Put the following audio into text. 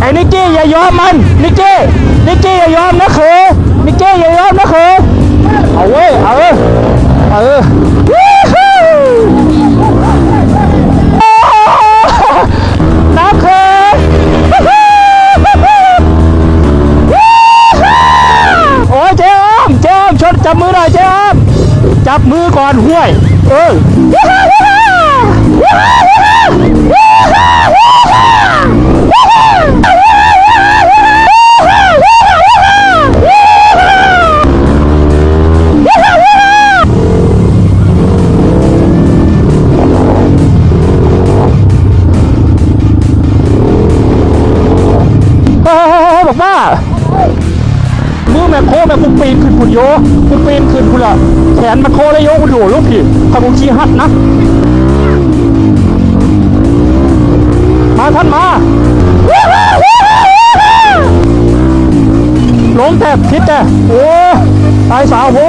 ไอ้นิกกี้อย่ายอมมันนิกกี้นิกกี้อย่ายอมนะเคยนิกกี้อย่ายอมนะเคยเอาเว้ยเอาเว้ยเออวู้ฮู้โอ้โหน้ำเคยวู้ฮู้วู้ฮู้วู้ฮู้โอ้ยเจ๊อ้อมเจ๊อ้อมชดจับมือหน่อยเจ๊อ้อมจับมือก่อนห้วย เออ บอกว่ามือแม่โคแม่กูปีนขึ้นคุณโยกูปีนขึ้นคุณละแขนแม่โคเลยโยกูโดดลูกพี่ขับกูชี้หัดนะ มาท่านมาหลงแต่คิดแต่โอ้ตายสาวโว้